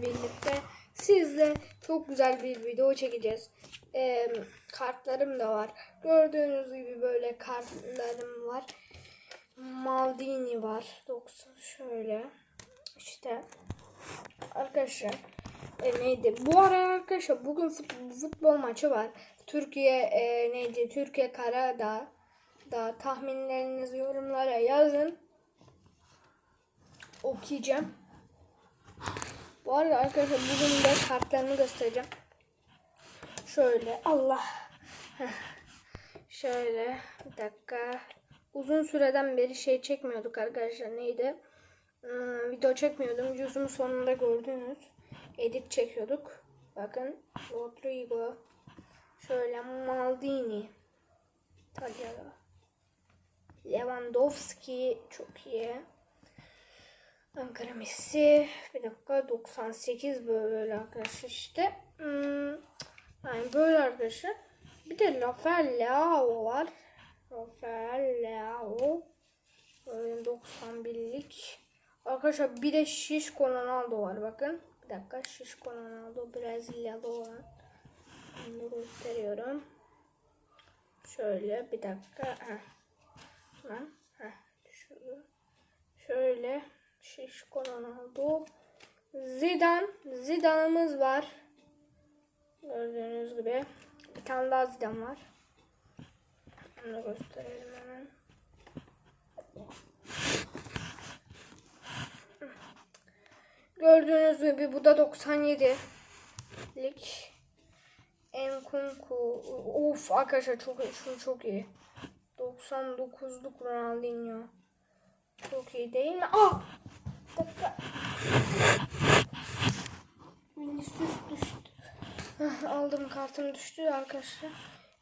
birlikte sizle çok güzel bir video çekeceğiz. Ee, kartlarım da var. Gördüğünüz gibi böyle kartlarım var. Maldini var. 90 şöyle. İşte arkadaşlar e, neydi? Bu arada arkadaşlar bugün futbol, futbol maçı var. Türkiye e, neydi? Türkiye Karadağ da tahminlerinizi yorumlara yazın. Okuyacağım. Bu arada arkadaşlar bugün de kartlarını göstereceğim. Şöyle Allah. Şöyle bir dakika. Uzun süreden beri şey çekmiyorduk arkadaşlar. Neydi? Hmm, video çekmiyordum. Yüzümü sonunda gördünüz. Edit çekiyorduk. Bakın. Rodrigo. Şöyle Maldini. Tagliafico. Lewandowski çok iyi. Ankara Messi. Bir dakika 98 böyle arkadaşlar işte. Hmm, yani böyle arkadaşlar. Bir de Rafael Leao var. Rafael Leao. Böyle 91'lik. Arkadaşlar bir de Şişko Ronaldo var bakın. Bir dakika Şişko Ronaldo Brezilyalı olan. Bunu gösteriyorum. Şöyle bir dakika. Heh. Lan. Heh. Şöyle. Şöyle. Şişko Ronaldo. Zidane. Zidane'ımız var. Gördüğünüz gibi. Bir tane daha Zidane var. Onu gösterelim hemen. Gördüğünüz gibi bu da 97'lik. Enkunku. Of arkadaşlar çok iyi. Şu çok iyi. 99'luk Ronaldinho. Çok iyi değil mi? Aa! Dakika. Vinicius düştü. Aldım kartım düştü arkadaşlar.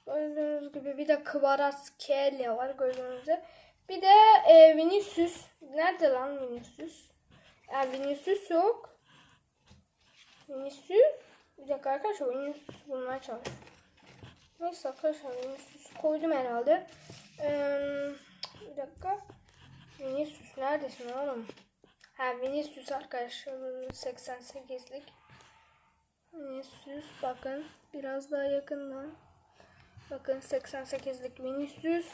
Gördüğünüz gibi bir de Kvaratskhelia var gördüğünüz gibi. Bir de e, Vinicius. Nerede lan Vinicius? Yani Vinicius yok. Vinicius. Bir dakika arkadaşlar Vinicius bulmaya çalışıyorum. Neyse arkadaşlar Vinicius koydum herhalde. Ee, bir dakika. Vinicius neredesin oğlum? Ha Vinicius arkadaşlar 88'lik. Vinicius bakın biraz daha yakından. Bakın 88'lik Vinicius.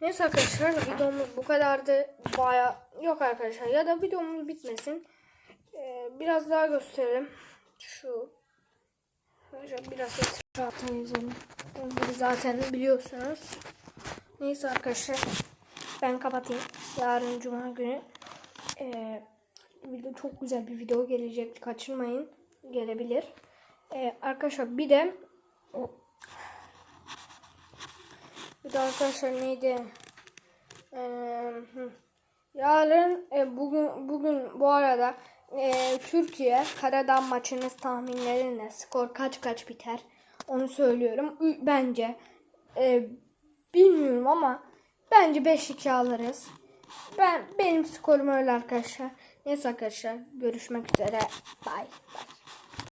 Neyse arkadaşlar videomuz bu kadardı. Baya yok arkadaşlar ya da videomuz bitmesin. Ee, biraz daha gösterelim. Şu Arkadaşlar biraz etrafını zaten biliyorsunuz. Neyse arkadaşlar ben kapatayım. Yarın cuma günü ee, video çok güzel bir video gelecek. Kaçırmayın. Gelebilir. Ee, arkadaşlar bir de bir de arkadaşlar neydi? Hı. yarın e, bugün bugün bu arada e, Türkiye Karadağ maçınız tahminleri ne? Skor kaç kaç biter? Onu söylüyorum. Bence e, bilmiyorum ama bence 5-2 alırız. Ben benim skorum öyle arkadaşlar. Neyse arkadaşlar görüşmek üzere. Bye. Bye.